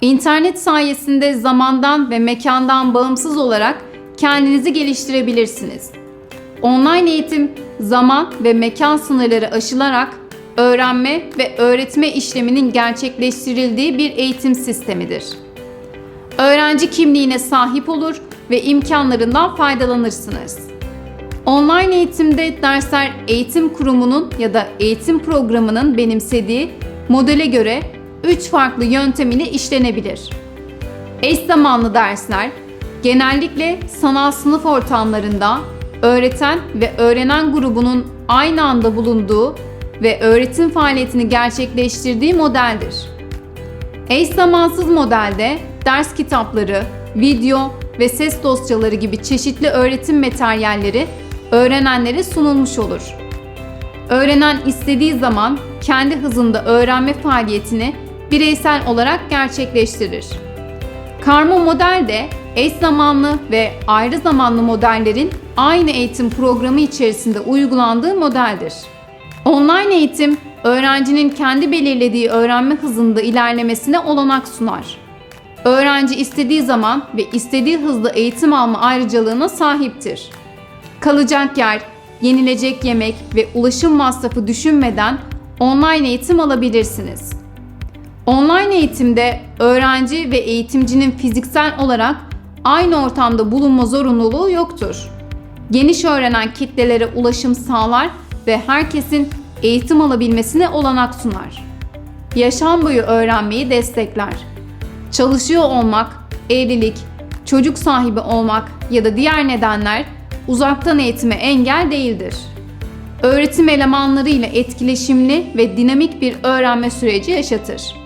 İnternet sayesinde zamandan ve mekandan bağımsız olarak kendinizi geliştirebilirsiniz. Online eğitim zaman ve mekan sınırları aşılarak öğrenme ve öğretme işleminin gerçekleştirildiği bir eğitim sistemidir. Öğrenci kimliğine sahip olur ve imkanlarından faydalanırsınız. Online eğitimde dersler eğitim kurumunun ya da eğitim programının benimsediği modele göre 3 farklı yöntem ile işlenebilir. Eş zamanlı dersler genellikle sanal sınıf ortamlarında öğreten ve öğrenen grubunun aynı anda bulunduğu ve öğretim faaliyetini gerçekleştirdiği modeldir. Eş zamansız modelde ders kitapları, video ve ses dosyaları gibi çeşitli öğretim materyalleri öğrenenlere sunulmuş olur. Öğrenen istediği zaman kendi hızında öğrenme faaliyetini bireysel olarak gerçekleştirir. Karma model de eş zamanlı ve ayrı zamanlı modellerin aynı eğitim programı içerisinde uygulandığı modeldir. Online eğitim, öğrencinin kendi belirlediği öğrenme hızında ilerlemesine olanak sunar. Öğrenci istediği zaman ve istediği hızda eğitim alma ayrıcalığına sahiptir. Kalacak yer, yenilecek yemek ve ulaşım masrafı düşünmeden online eğitim alabilirsiniz. Online eğitimde öğrenci ve eğitimcinin fiziksel olarak aynı ortamda bulunma zorunluluğu yoktur. Geniş öğrenen kitlelere ulaşım sağlar ve herkesin eğitim alabilmesine olanak sunar. Yaşam boyu öğrenmeyi destekler. Çalışıyor olmak, evlilik, çocuk sahibi olmak ya da diğer nedenler uzaktan eğitime engel değildir. Öğretim elemanları ile etkileşimli ve dinamik bir öğrenme süreci yaşatır.